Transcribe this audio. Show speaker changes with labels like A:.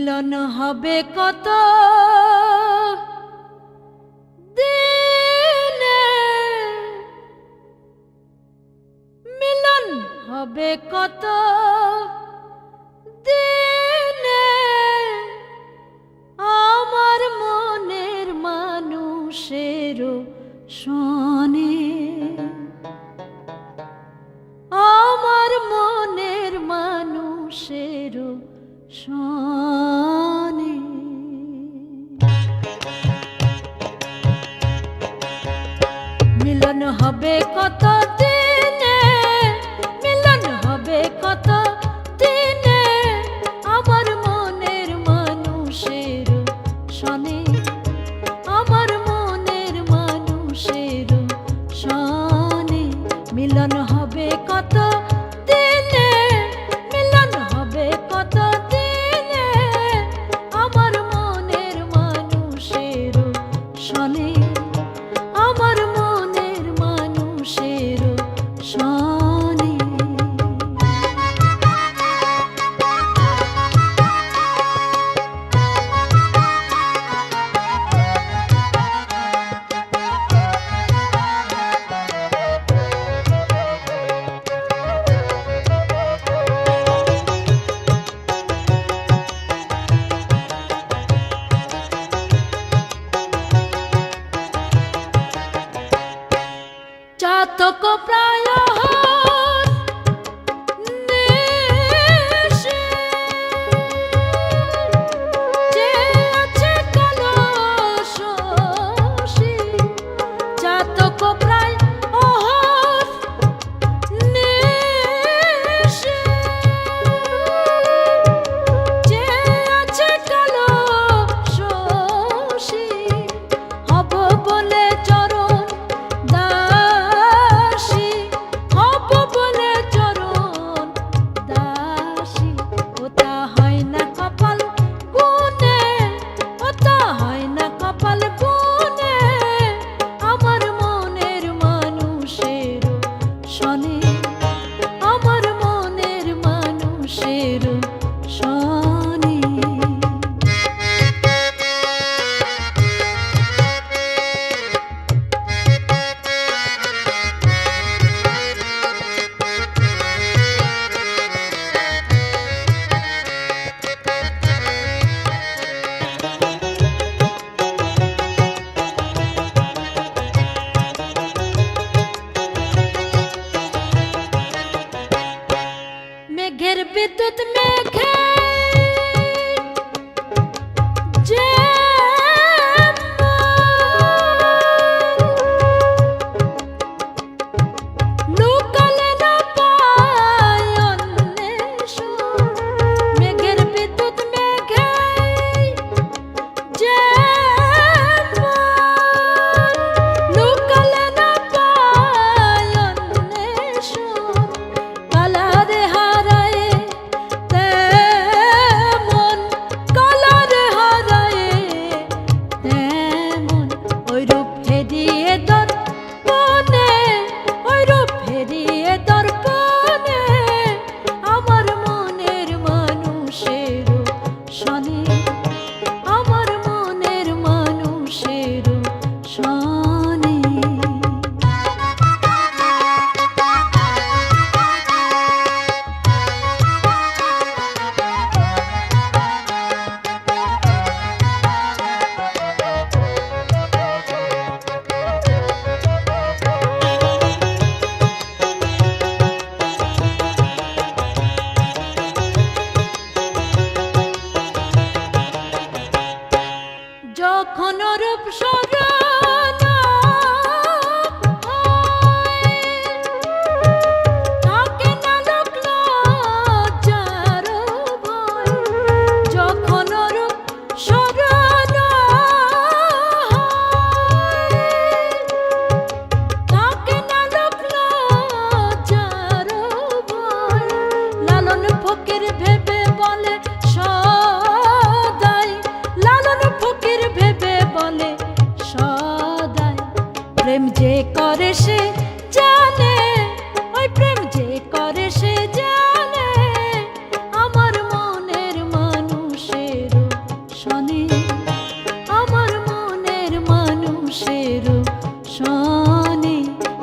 A: মিলন হবে কত? দিনে মিলন হবে কত? দিনে আমার মনের মানুষেরও শোনে। আমার মনের মানুষেরও শোনে। শতক প্রায় No!